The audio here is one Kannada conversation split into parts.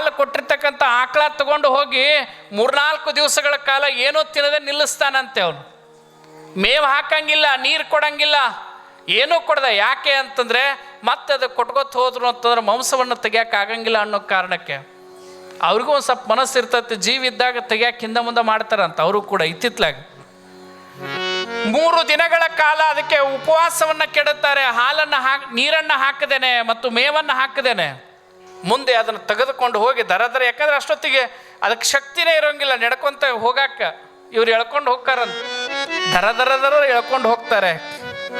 ಹಾಲು ಕೊಟ್ಟಿರ್ತಕ್ಕಂಥ ಆಕಳ ತಗೊಂಡು ಹೋಗಿ ಮೂರ್ನಾಲ್ಕು ದಿವಸಗಳ ಕಾಲ ಏನೂ ತಿನ್ನದೆ ನಿಲ್ಲಿಸ್ತಾನಂತೆ ಅವನು. ಮೇವು ಹಾಕಂಗಿಲ್ಲ, ನೀರು ಕೊಡಂಗಿಲ್ಲ, ಏನೂ ಕೊಡದ. ಯಾಕೆ ಅಂತಂದರೆ ಮತ್ತೆ ಅದು ಕೊಟ್ಕೊತ ಹೋದ್ರು ಅಂತಂದ್ರೆ ಮಾಂಸವನ್ನು ತೆಗಿಯಕ್ಕೆ ಆಗಂಗಿಲ್ಲ ಅನ್ನೋ ಕಾರಣಕ್ಕೆ. ಅವ್ರಿಗೂ ಒಂದು ಸ್ವಲ್ಪ ಮನಸ್ಸು ಇರ್ತೈತೆ, ಜೀವ ಇದ್ದಾಗ ತೆಗಿಯಕ್ಕೆ ಹಿಂದೆ ಮುಂದೆ ಮಾಡ್ತಾರಂತ. ಅವರು ಕೂಡ ಇತ್ತಿತ್ಲಾಗ. ಮೂರು ದಿನಗಳ ಕಾಲ ಅದಕ್ಕೆ ಉಪವಾಸವನ್ನು ಕೆಡುತ್ತಾರೆ ಹಾಲನ್ನು ಹಾಕಿ, ನೀರನ್ನು ಹಾಕದೇನೆ ಮತ್ತು ಮೇವನ್ನು ಹಾಕದೇನೆ. ಮುಂದೆ ಅದನ್ನು ತೆಗೆದುಕೊಂಡು ಹೋಗಿ ದರ ದರ ಯಾಕಂದ್ರೆ ಅಷ್ಟೊತ್ತಿಗೆ ಅದಕ್ಕೆ ಶಕ್ತಿನೇ ಇರೋಂಗಿಲ್ಲ, ನಡ್ಕೊಂತ ಹೋಗಾಕ. ಇವ್ರು ಎಳ್ಕೊಂಡು ಹೋಗ್ತಾರಂತ. ದರ ದರ ದರ ಎಳ್ಕೊಂಡು ಹೋಗ್ತಾರೆ.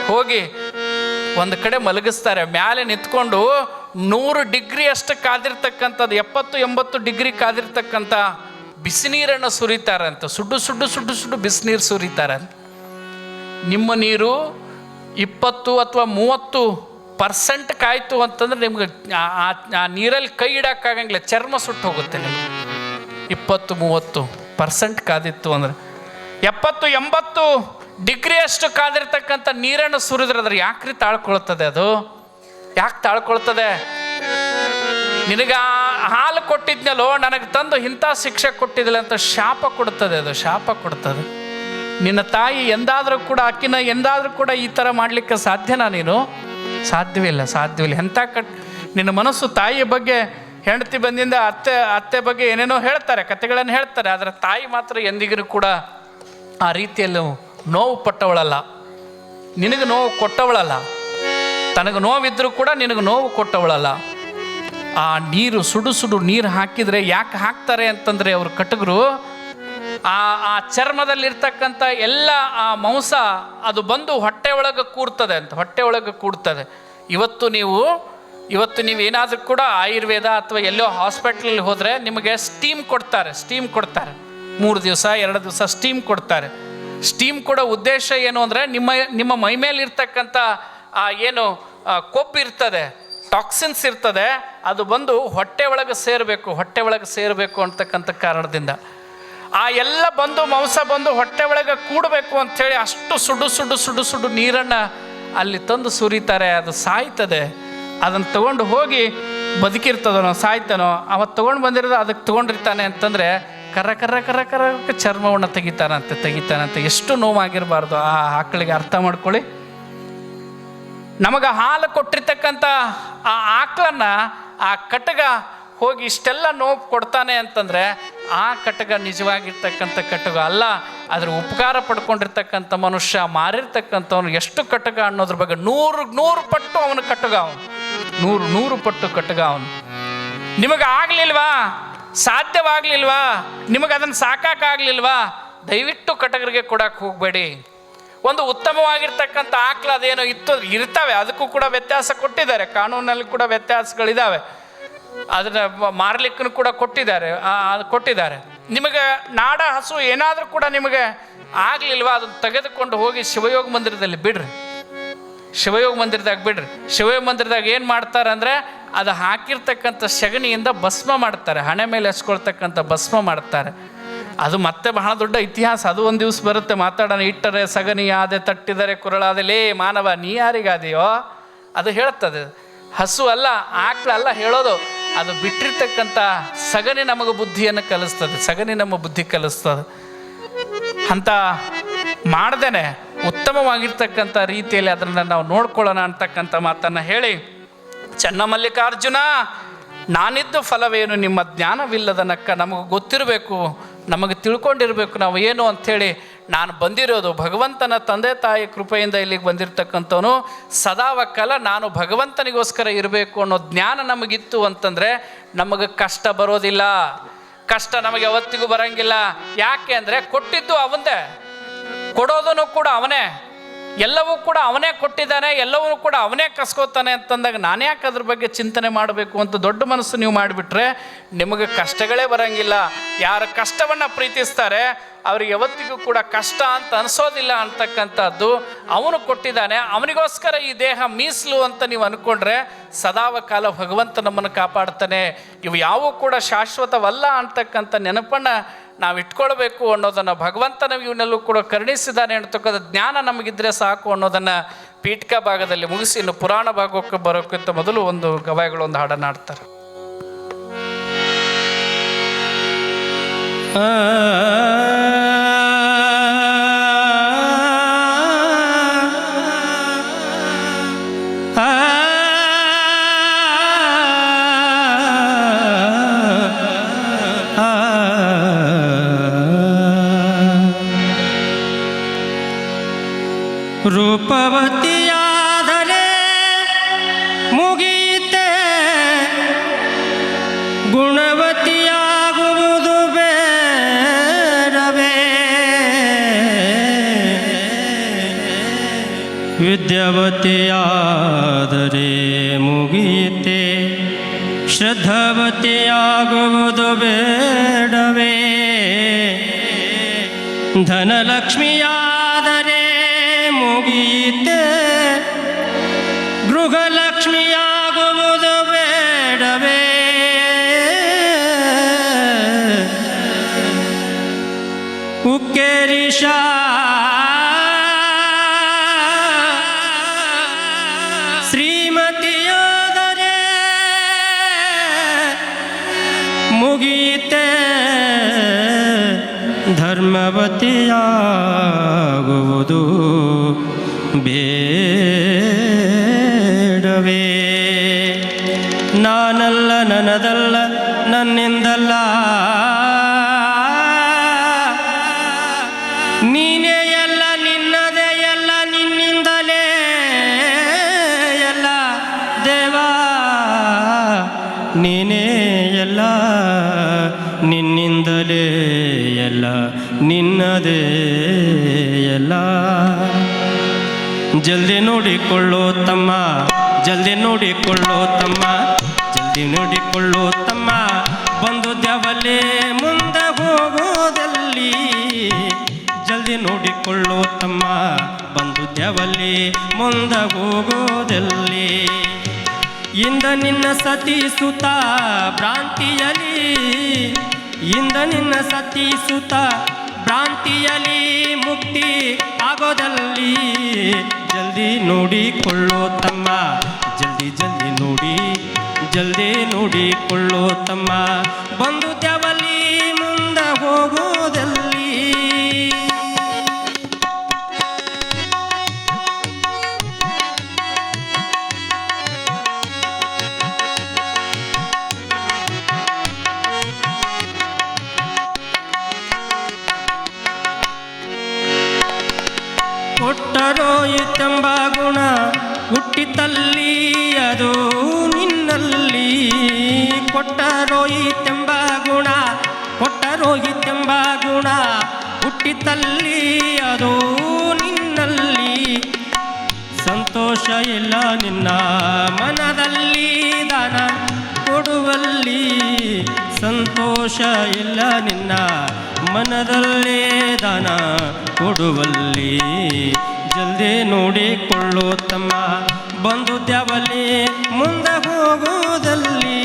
ಹೋಗಿ ಒಂದು ಕಡೆ ಮಲಗಿಸ್ತಾರೆ. ಮ್ಯಾಲೆ ನಿಂತ್ಕೊಂಡು ನೂರು ಡಿಗ್ರಿ ಅಷ್ಟು ಕಾದಿರ್ತಕ್ಕಂಥದ್ದು, ಎಪ್ಪತ್ತು, ಎಂಬತ್ತು ಡಿಗ್ರಿ ಕಾದಿರ್ತಕ್ಕಂಥ ಬಿಸಿನೀರನ್ನು ಸುರಿತಾರಂತ. ಸುಡ್ಡು ಸುಡ್ಡು ಸುಡ್ಡು ಸುಡ್ಡು ಬಿಸಿನೀರು ಸುರಿತಾರಂತ. ನಿಮ್ಮ ನೀರು ಇಪ್ಪತ್ತು ಅಥವಾ ಮೂವತ್ತು ಪರ್ಸೆಂಟ್ ಕಾಯ್ತು ಅಂತಂದ್ರೆ ನಿಮ್ಗೆ ಆ- ನೀರಲ್ಲಿ ಕೈ ಇಡೋಕ್ಕಾಗಂಗಿಲ್ಲ ಚರ್ಮ ಸುಟ್ಟು ಹೋಗುತ್ತೆ ನಿಮ್ಗೆ. ಇಪ್ಪತ್ತು, ಮೂವತ್ತು ಪರ್ಸೆಂಟ್ ಕಾದಿತ್ತು ಅಂದ್ರೆ. ಎಪ್ಪತ್ತು, ಎಂಬತ್ತು ಡಿಗ್ರಿ ಅಷ್ಟು ಕಾದಿರ್ತಕ್ಕಂಥ ನೀರನ್ನು ಸುರಿದ್ರೆ ಅದ್ರ ಯಾಕ್ರಿ ತಾಳ್ಕೊಳ್ತದೆ ಅದು? ಯಾಕೆ ತಾಳ್ಕೊಳ್ತದೆ? ನಿನಗೆ ಹಾಲು ಕೊಟ್ಟಿದ್ನಲ್ಲೋ, ನನಗೆ ತಂದು ಇಂಥ ಶಿಕ್ಷೆ ಕೊಟ್ಟಿದ್ದಿಲ್ಲ ಅಂತ ಶಾಪ ಕೊಡ್ತದೆ ಅದು, ಶಾಪ ಕೊಡ್ತದೆ. ನಿನ್ನ ತಾಯಿ ಎಂದಾದರೂ ಕೂಡ, ಅಕ್ಕಿನ ಎಂದಾದರೂ ಕೂಡ ಈ ಥರ ಮಾಡಲಿಕ್ಕೆ ಸಾಧ್ಯನಾ ನೀನು? ಸಾಧ್ಯವಿಲ್ಲ ಸಾಧ್ಯವಿಲ್ಲ. ಎಂಥ ಕಟ್, ನಿನ್ನ ಮನಸ್ಸು ತಾಯಿಯ ಬಗ್ಗೆ ಹೆಂಡತಿ ಬಂದಿಂದ ಅತ್ತೆ ಅತ್ತೆ ಬಗ್ಗೆ ಏನೇನೋ ಹೇಳ್ತಾರೆ ಕತೆಗಳನ್ನು ಹೇಳ್ತಾರೆ, ಆದರೆ ತಾಯಿ ಮಾತ್ರ ಎಂದಿಗೂ ಕೂಡ ಆ ರೀತಿಯಲ್ಲಿ ನೋವು ಪಟ್ಟವಳಲ್ಲ. ನಿನಗೆ ನೋವು ಕೊಟ್ಟವಳಲ್ಲ. ತನಗೆ ನೋವಿದ್ರೂ ಕೂಡ ನಿನಗೆ ನೋವು ಕೊಟ್ಟವಳಲ್ಲ. ಆ ನೀರು, ಸುಡು ಸುಡು ನೀರು ಹಾಕಿದರೆ ಯಾಕೆ ಹಾಕ್ತಾರೆ ಅಂತಂದರೆ ಅವರು ಕಟಗರು ಆ ಆ ಚರ್ಮದಲ್ಲಿರ್ತಕ್ಕಂಥ ಎಲ್ಲ ಆ ಮಾಂಸ ಅದು ಬಂದು ಹೊಟ್ಟೆ ಒಳಗೆ ಕೂರ್ತದೆ ಅಂತ, ಹೊಟ್ಟೆ ಒಳಗೆ ಕೂಡ್ತದೆ ಇವತ್ತು ನೀವು ಇವತ್ತು ನೀವು ಏನಾದರೂ ಕೂಡ ಆಯುರ್ವೇದ ಅಥವಾ ಎಲ್ಲೋ ಹಾಸ್ಪಿಟ್ಲಲ್ಲಿ ಹೋದರೆ ನಿಮಗೆ ಸ್ಟೀಮ್ ಕೊಡ್ತಾರೆ ಸ್ಟೀಮ್ ಕೊಡ್ತಾರೆ. ಮೂರು ದಿವಸ, ಎರಡು ದಿವಸ ಸ್ಟೀಮ್ ಕೊಡ್ತಾರೆ. ಸ್ಟೀಮ್ ಕೊಡೋ ಉದ್ದೇಶ ಏನು ಅಂದರೆ ನಿಮ್ಮ ನಿಮ್ಮ ಮೈ ಮೇಲೆ ಇರ್ತಕ್ಕಂಥ ಆ, ಏನು ಕೊಬ್ಬಿರ್ತದೆ ಇರ್ತದೆ ಟಾಕ್ಸಿನ್ಸ್ ಇರ್ತದೆ, ಅದು ಬಂದು ಹೊಟ್ಟೆ ಒಳಗೆ ಸೇರಬೇಕು, ಹೊಟ್ಟೆ ಒಳಗೆ ಸೇರಬೇಕು ಅಂತಕ್ಕಂಥ ಕಾರಣದಿಂದ. ಆ ಎಲ್ಲ ಬಂದು ಮಾಂಸ ಬಂದು ಹೊಟ್ಟೆ ಒಳಗೆ ಕೂಡಬೇಕು ಅಂಥೇಳಿ ಅಷ್ಟು ಸುಡು ಸುಡು ಸುಡು ಸುಡು ನೀರನ್ನು ಅಲ್ಲಿ ತಂದು ಸುರಿತಾರೆ, ಅದು ಸಾಯ್ತದೆ. ಅದನ್ನು ತಗೊಂಡು ಹೋಗಿ ಬದುಕಿರ್ತದನೋ ಸಾಯ್ತಾನೋ? ಅವತ್ತು ತೊಗೊಂಡು ಬಂದಿರೋದು ಅದಕ್ಕೆ ತೊಗೊಂಡಿರ್ತಾನೆ ಅಂತಂದರೆ ಕರ ಕರ ಕರ ಕರ ಚರ್ಮವನ್ನು ತೆಗಿತಾನಂತೆ ತೆಗಿತಾನಂತೆ. ಎಷ್ಟು ನೋವಾಗಿರಬಾರ್ದು. ಆ ಆಕಳಿಗೆ ಅರ್ಥ ಮಾಡ್ಕೊಳ್ಳಿ. ನಮಗೆ ಹಾಲು ಕೊಟ್ಟಿರ್ತಕ್ಕಂಥ ಆ ಆಕಳನ್ನು, ಆ ಕಟಗ ಹೋಗಿ ಇಷ್ಟೆಲ್ಲ ನೋವು ಕೊಡ್ತಾನೆ ಅಂತಂದರೆ ಆ ಕಟಗ ನಿಜವಾಗಿರ್ತಕ್ಕಂಥ ಕಟಗ ಅಲ್ಲ. ಅದರ ಉಪಕಾರ ಪಡ್ಕೊಂಡಿರ್ತಕ್ಕಂಥ ಮನುಷ್ಯ, ಮಾರಿರ್ತಕ್ಕಂಥವನು ಎಷ್ಟು ಕಟಗ ಅನ್ನೋದ್ರ ಬಗ್ಗೆ ನೂರು ನೂರು ಪಟ್ಟು ಅವನು ಕಟಗ ಅವನು. ನೂರು ನೂರು ಪಟ್ಟು ಕಟಗ ಅವನು. ನಿಮಗೆ ಆಗಲಿಲ್ವಾ? ಸಾಧ್ಯವಾಗಲಿಲ್ವಾ? ನಿಮಗೆ ಅದನ್ನು ಸಾಕಾಗಲಿಲ್ವಾ ದಯವಿಟ್ಟು ಕಟಗರಿಗೆ ಕೊಡಕ್ಕೆ ಹೋಗಬೇಡಿ. ಒಂದು ಉತ್ತಮವಾಗಿರ್ತಕ್ಕಂಥ ಆಕಳು ಅದೇನೋ ಇತ್ತು, ಇರ್ತವೆ. ಅದಕ್ಕೂ ಕೂಡ ವ್ಯತ್ಯಾಸ ಕೊಟ್ಟಿದ್ದಾರೆ. ಕಾನೂನಲ್ಲಿ ಕೂಡ ವ್ಯತ್ಯಾಸಗಳಿದ್ದಾವೆ ಅದನ್ನ ಮಾರ್ಲಿಕ್ಕೂ ಕೂಡ ಕೊಟ್ಟಿದ್ದಾರೆ. ಕೊಟ್ಟಿದ್ದಾರೆ. ನಿಮಗೆ ನಾಡ ಹಸು ಏನಾದರೂ ಕೂಡ ನಿಮಗೆ ಆಗಲಿಲ್ವ? ಅದನ್ನು ತೆಗೆದುಕೊಂಡು ಹೋಗಿ ಶಿವಯೋಗ ಮಂದಿರದಲ್ಲಿ ಬಿಡ್ರಿ. ಶಿವಯೋಗ ಮಂದಿರದಾಗ ಬಿಡ್ರಿ. ಶಿವಯೋಗ ಮಂದಿರದಾಗ ಏನು ಮಾಡ್ತಾರೆ ಅಂದರೆ ಅದು ಹಾಕಿರ್ತಕ್ಕಂಥ ಸಗಣಿಯಿಂದ ಭಸ್ಮ ಮಾಡ್ತಾರೆ. ಹಣೆ ಮೇಲೆ ಹಚ್ಕೊಳ್ತಕ್ಕಂಥ ಭಸ್ಮ ಮಾಡ್ತಾರೆ. ಅದು ಮತ್ತೆ ಬಹಳ ದೊಡ್ಡ ಇತಿಹಾಸ. ಅದು ಒಂದು ದಿವಸ ಬರುತ್ತೆ. ಮಾತಾಡೋಣ, ಇಟ್ಟರೆ ಸಗಣಿ ತಟ್ಟಿದರೆ ಕುರಳಾದೆ ಲೇ ಮಾನವ, ನೀ ಯಾರಿಗಾದೆಯೋ? ಅದು ಹೇಳ್ತದೆ. ಹಸು ಅಲ್ಲ, ಆಕ್ಳ ಅಲ್ಲ ಹೇಳೋದು. ಅದು ಬಿಟ್ಟಿರ್ತಕ್ಕಂಥ ಸಗಣಿ ನಮಗೆ ಬುದ್ಧಿಯನ್ನು ಕಲಿಸ್ತದೆ, ಸಗಣಿ ನಮ್ಮ ಬುದ್ಧಿ ಕಲಿಸ್ತದೆ. ಅಂತ ಮಾಡ್ದೇನೆ, ಉತ್ತಮವಾಗಿರ್ತಕ್ಕಂಥ ರೀತಿಯಲ್ಲಿ ಅದನ್ನು ನಾವು ನೋಡ್ಕೊಳ್ಳೋಣ ಅಂತಕ್ಕಂಥ ಮಾತನ್ನು ಹೇಳಿ ಚನ್ನಮಲ್ಲಿಕಾರ್ಜುನ ನಾನಿದ್ದು ಫಲವೇನು? ನಿಮ್ಮ ಜ್ಞಾನವಿಲ್ಲದ ನಕ್ಕ ನಮಗೆ ಗೊತ್ತಿರಬೇಕು, ನಮಗೆ ತಿಳ್ಕೊಂಡಿರಬೇಕು, ನಾವು ಏನು? ಅಂಥೇಳಿ ನಾನು ಬಂದಿರೋದು ಭಗವಂತನ ತಂದೆ ತಾಯಿ ಕೃಪೆಯಿಂದ ಇಲ್ಲಿಗೆ ಬಂದಿರತಕ್ಕಂಥವನು. ಸದಾವಕಾಲ ನಾನು ಭಗವಂತನಿಗೋಸ್ಕರ ಇರಬೇಕು ಅನ್ನೋ ಜ್ಞಾನ ನಮಗಿತ್ತು ಅಂತಂದರೆ ನಮಗೆ ಕಷ್ಟ ಬರೋದಿಲ್ಲ. ಕಷ್ಟ ನಮಗೆ ಯಾವತ್ತಿಗೂ ಬರಂಗಿಲ್ಲ. ಯಾಕೆ ಅಂದರೆ ಕೊಟ್ಟಿದ್ದು ಅವಂದೇ. ಕೊಡೋದನ್ನು ಕೂಡ ಅವನೇ. ಎಲ್ಲವೂ ಕೂಡ ಅವನೇ ಕೊಟ್ಟಿದ್ದಾನೆ, ಎಲ್ಲವೂ ಕೂಡ ಅವನೇ ಕಸ್ಕೋತಾನೆ ಅಂತಂದಾಗ ನಾನು ಯಾಕೆ ಅದ್ರ ಬಗ್ಗೆ ಚಿಂತನೆ ಮಾಡಬೇಕು ಅಂತ ದೊಡ್ಡ ಮನಸ್ಸು ನೀವು ಮಾಡಿಬಿಟ್ರೆ ನಿಮಗೆ ಕಷ್ಟಗಳೇ ಬರಂಗಿಲ್ಲ. ಯಾರ ಕಷ್ಟವನ್ನು ಪ್ರೀತಿಸ್ತಾರೆ, ಅವ್ರಿಗೆ ಯಾವತ್ತಿಗೂ ಕೂಡ ಕಷ್ಟ ಅಂತ ಅನಿಸೋದಿಲ್ಲ ಅಂತಕ್ಕಂಥದ್ದು ಅವನು ಕೊಟ್ಟಿದ್ದಾನೆ. ಅವನಿಗೋಸ್ಕರ ಈ ದೇಹ ಮೀಸಲು ಅಂತ ನೀವು ಅಂದ್ಕೊಂಡ್ರೆ ಸದಾವ ಕಾಲ ಭಗವಂತ ನಮ್ಮನ್ನು ಕಾಪಾಡ್ತಾನೆ. ಇವು ಯಾವೂ ಕೂಡ ಶಾಶ್ವತವಲ್ಲ ಅಂತಕ್ಕಂಥ ನೆನಪನ್ನು ನಾವು ಇಟ್ಕೊಳ್ಬೇಕು ಅನ್ನೋದನ್ನು ನಮಗೆ ಇವನಲ್ಲೂ ಕೂಡ ಕರುಣಿಸಿದ್ದಾನೆ ಅಂತಕ್ಕಂಥ ಜ್ಞಾನ ನಮಗಿದ್ರೆ ಸಾಕು ಅನ್ನೋದನ್ನು ಪೀಠಿಕ ಭಾಗದಲ್ಲಿ ಮುಗಿಸಿ ಇನ್ನು ಪುರಾಣ ಭಾಗಕ್ಕೆ ಬರೋಕ್ಕಿಂತ ಮೊದಲು ಒಂದು ಗವಾಯಿಗಳೊಂದು ಹಾಡನ್ನು ಆಡ್ತಾರೆ ಆ. ರೂಪವತಿಯಾದರೆ ಮುಗಿಯಿತೆ ಗುಣವತಿಯಾಗುವುದು ಬೇಡವೇ ವಿದ್ಯಾವತಿಯಾದರೆ ಮುಗಿಯಿತೆ ಶ್ರದ್ಧಾವತಿಯಾಗುವುದು ಬೇಡವೇ ಧನಲಕ್ಷ್ಮಿಯಾದರೆ ಮುಗಿಯಿತೆ ಧರ್ಮವತಿಯಾಗುವುದು ಬೇಡವೇ. ನಾನಲ್ಲ ನನದಲ್ಲ ನನ್ನಿಂದಲ್ಲ. ನೀನೇ ಎಲ್ಲ ನಿನ್ನದೇ ಎಲ್ಲ ನಿನ್ನಿಂದಲೇ ಎಲ್ಲ ದೇವಾ. ನೀನೇ ನಿನ್ನದೇ ಎಲ್ಲ. ಜಲ್ದಿ ನೋಡಿಕೊಳ್ಳೋ ತಮ್ಮ, ಜಲ್ದಿ ನೋಡಿಕೊಳ್ಳೋ ತಮ್ಮ, ಜಲ್ದಿ ನೋಡಿಕೊಳ್ಳೋ ತಮ್ಮ. ಬಂದು ದೇವಲೆ ಮುಂದೆ ಹೋಗೋದಲ್ಲಿ, ಜಲ್ದಿ ನೋಡಿಕೊಳ್ಳೋ ತಮ್ಮ. ಬಂದು ದೇವಲೆ ಮುಂದೆ ಹೋಗೋದಲ್ಲಿ, ಇಂದ ನಿನ್ನ ಸತಿ ಸುತ ಭ್ರಾಂತಿಯಲಿ ಇಂದ ನಿನ್ನ ಸತಿ ಸುತ ಮುಕ್ತಿ ಆಗೋದಲ್ಲಿ ಜಲ್ದಿ ನೋಡಿಕೊಳ್ಳೋ ತಮ್ಮ ಜಲ್ದಿ ಜಲ್ದಿ ನೋಡಿ ಜಲ್ದಿ ನೋಡಿಕೊಳ್ಳೋ ತಮ್ಮ. ಬಂದು ಕೊಟ್ಟರೋಯಿತೆಂಬ ಗುಣ ಕೊಟ್ಟರೋಯಿತೆಂಬ ಗುಣ. ಹುಟ್ಟಿತಲ್ಲಿ ಅದು ನಿನ್ನಲ್ಲಿ. ಸಂತೋಷ ಇಲ್ಲ ನಿನ್ನ ಮನದಲ್ಲಿ, ದಾನ ಕೊಡುವಲ್ಲಿ. ಸಂತೋಷ ಇಲ್ಲ ನಿನ್ನ ಮನದಲ್ಲೇ, ದಾನ ಕೊಡುವಲ್ಲಿ. ಜಲ್ದಿ ನೋಡಿಕೊಳ್ಳೋ ತಮ್ಮ ಬಂದು ದ್ಯಾವಲ್ಲಿ ಮುಂದೆ ಹೋಗುವುದಲ್ಲಿ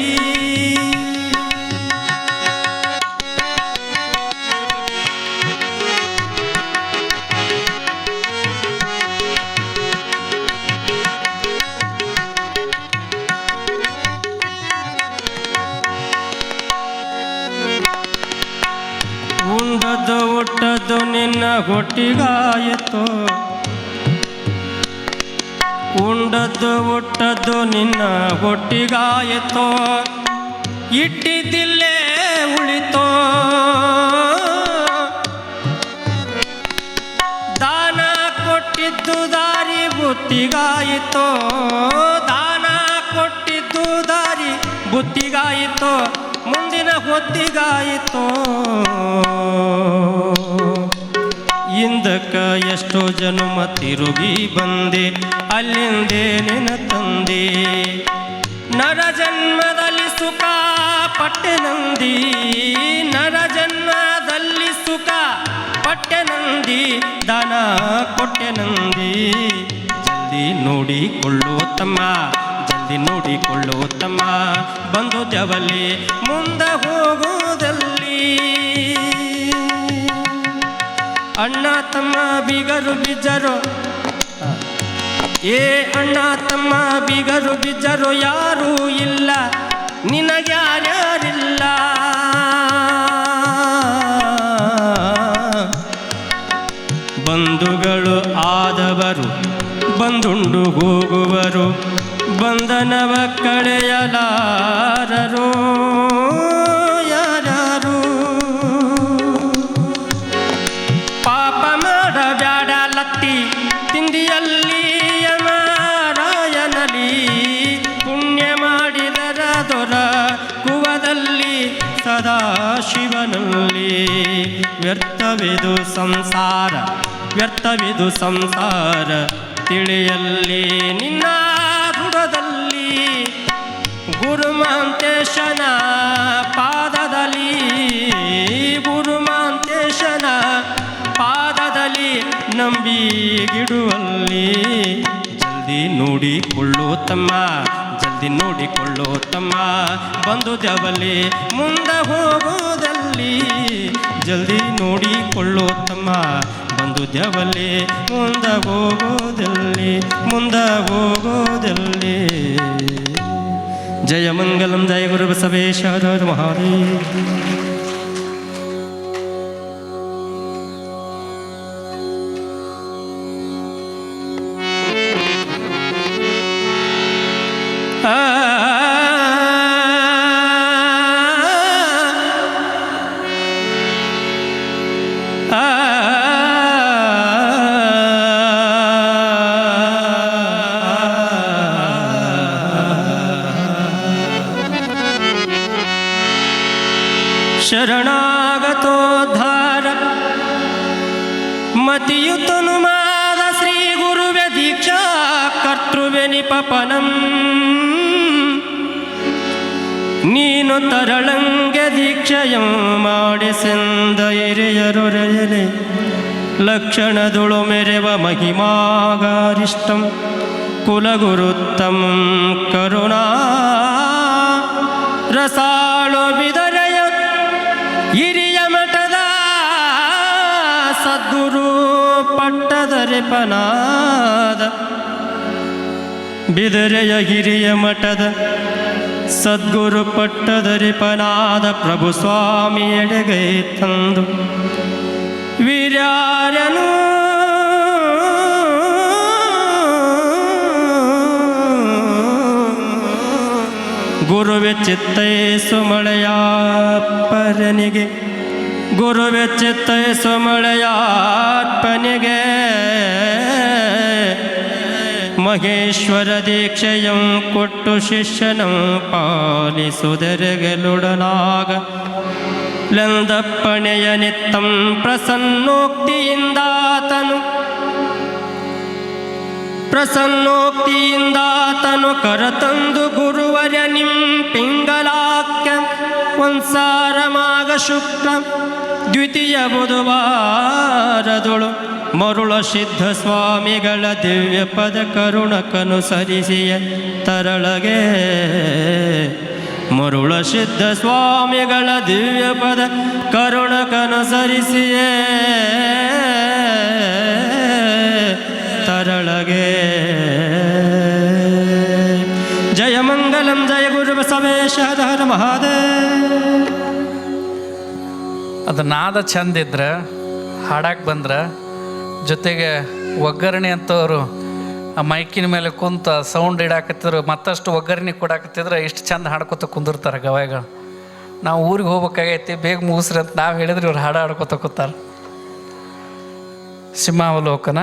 ಉಂಡದ್ದು ಹುಟ್ಟದ್ದು ನಿನ್ನ ಹೊಟ್ಟಿಗಾಯಿತು. ಉಂಡದ್ದು ಹುಟ್ಟದ್ದು ನಿನ್ನ ಹೊಟ್ಟಿಗಾಯಿತು ಇಟ್ಟಿದ್ದಿಲ್ಲೇ ಉಳಿತೋ. ದಾನ ಕೊಟ್ಟಿದ್ದು ದಾರಿ ಬುತ್ತಿಗಾಯಿತೋ, ದಾನ ಕೊಟ್ಟಿದ್ದು ದಾರಿ ಬುತ್ತಿಗಾಯಿತೋ, ಮುಂದಿನ ಹೊತ್ತಿಗಾಯಿತೋ. ಜನುಮ ತಿರುಗಿ ಬಂದೆ, ಅಲ್ಲಿಂದೇ ತಂದೆ. ನರ ಜನ್ಮದಲ್ಲಿ ಸುಖ ಪಟ್ಟೆನಂದಿ ನರ ಜನ್ಮದಲ್ಲಿ ಸುಖ ಪಟ್ಟೆನಂದಿ ದಾನ ಕೊಟ್ಟೆನಂದಿ ಜಲ್ದಿ ನೋಡಿಕೊಳ್ಳೋ ತಮ್ಮ, ಜಲ್ದಿ ನೋಡಿಕೊಳ್ಳೋ ತಮ್ಮ. ಬಂದು ಜವಲ್ಲಿ ಮುಂದೆ ಹೋಗೋದಲ್ಲಿ ಅಣ್ಣ ತಮ್ಮ ಬೀಗರು ಬಿಜರು. ಏ ಅಣ್ಣ ತಮ್ಮ ಬೀಗರು ಬಿಜರು, ಯಾರೂ ಇಲ್ಲ ನಿನಗ್ಯಾರ್ಯಾರಿಲ್ಲ ಬಂಧುಗಳು ಆದವರು, ಬಂದುಂಡು ಹೋಗುವರು, ಬಂಧನವ ಕಳೆಯಲಾರರೋ. ವ್ಯರ್ಥವಿದು ಸಂಸಾರ ವ್ಯರ್ಥವಿದು ಸಂಸಾರ. ತಿಳಿಯಲ್ಲಿ ನಿನ್ನ ಋಣದಲ್ಲಿ ಗುರುಮಂತೇಶನ ಪಾದದಲ್ಲಿ ಗುರುಮಂತೇಶನ ಪಾದದಲ್ಲಿ ನಂಬಿಗಿಡುವಲ್ಲಿ. ಜಲ್ದಿ ನೋಡಿಕೊಳ್ಳೋ ತಮ್ಮ ಜಲ್ದಿ ನೋಡಿಕೊಳ್ಳೋ ತಮ್ಮ ಬಂದು ದೇವಲ್ಲಿ ಮುಂದೆ ಹೋಗೋದಲ್ಲಿ ಜಲ್ದಿ ನೋಡಿಕೊಳ್ಳೋ ತಮ್ಮ ಬಂದು ದವಲಿ ಮುಂದೆ ಹೋಗೋದಲ್ಲಿ ಮುಂದೆ ಹೋಗೋದಲ್ಲಿ. ಜಯ ಮಂಗಲಂ, ಜಯ ಗುರು ಬಸವೇಶ್ವರ ಮಹಾದೇವ ನಿಪಪನಂ ನೀನು ತರಳಂಗೆ ದೀಕ್ಷೆಯಂ ಮಾಡಿಸೆಂದ ಹಿರಿಯರೊರೆಯಲೆ ಲಕ್ಷಣದುಳು ಮೆರೆವ ಮಹಿಮಾಗಾರಿಷ್ಟಂ. ಕುಲಗುರುತ್ತಂ ಕರುಣಾ. ರಸಾಳು ಬಿದರೆಯ ಹಿರಿಯ ಮಠದ ಸದ್ಗುರು ಪಟ್ಟದರೆಪನಾದ ಬಿದರೆಯ ಹಿರಿಯ ಮಠದ ಸದ್ಗುರು ಪಟ್ಟದರಿಪನಾದ ಪ್ರಭು ಸ್ವಾಮಿ ಎಡೆಗೈ ತಂದು ವೀರ್ಯಾರನು ಗುರುವೆ ಚಿತ್ತೈಸು ಮಳೆಯಾಪ್ಪನಿಗೆ ಗುರುವೆ ಸುಮಳೆಯ ಮಳೆಯಾಪ್ಪನಿಗೆ ಮಹೇಶ್ವರ ದೀಕ್ಷೆಯಂ ಕೊಟ್ಟು ಶಿಷ್ಯನಂ ಪಾಲಿಸುದರಗಲುಡನಾಗ ಲಂದಪ್ಪಣೆಯ ನಿತ್ತಂ ಪ್ರಸನ್ನೋಕ್ತಿಯಿಂದಾತನು. ಪ್ರಸನ್ನೋಕ್ತಿಯಿಂದಾತನು ಕರತಂದು ಗುರುವರ್ಯ ನಿಂ ಪಿಂಗಲಾಕ್ಯ ಒಂಸಾರಮಾಗ ಶುಕ್ಲ, ದ್ವಿತೀಯ ಬುಧವಾರದೊಳು ಮರುಳ ಸಿದ್ಧ ಸ್ವಾಮಿಗಳ ದಿವ್ಯ ಪದ ಕರುಣಕನುಸರಿಸಿಯ ತರಳಗೆ. ಮರುಳ ಸಿದ್ಧ ಸ್ವಾಮಿಗಳ ದಿವ್ಯ ಪದ ಕರುಣಕನುಸರಿಸಿಯೇ ತರಳಗೆ. ಜಯ ಮಂಗಲಂ ಜಯ ಗುರು ಬಸವೇಶ ಹರ ಮಹಾದೇವ ಅದು ನಾದ ಚಂದ ಇದ್ರೆ ಹಾಡಕ್ಕೆ ಬಂದ್ರೆ, ಜೊತೆಗೆ ಒಗ್ಗರಣೆ ಅಂತವರು, ಆ ಮೈಕಿನ ಮೇಲೆ ಕುಂತ ಸೌಂಡ್ ಇಡಾಕತ್ತಿದ್ರು, ಮತ್ತಷ್ಟು ಒಗ್ಗರಣೆ ಕೊಡಾಕತ್ತಿದ್ರೆ ಇಷ್ಟು ಚಂದ ಹಾಡ್ಕೊತ ಕುಂದಿರ್ತಾರೆ ಗವಾಯಿಗಳು. ನಾವು ಊರಿಗೆ ಹೋಗ್ಬೇಕಾಗೈತಿ, ಬೇಗ ಮುಗಿಸ್ರಿ ಅಂತ ನಾವು ಹೇಳಿದ್ರೆ ಇವ್ರು ಹಾಡು ಹಾಡ್ಕೊತ ಕೂತಾರೆ. ಸಿಂಹಾವಲೋಕನ.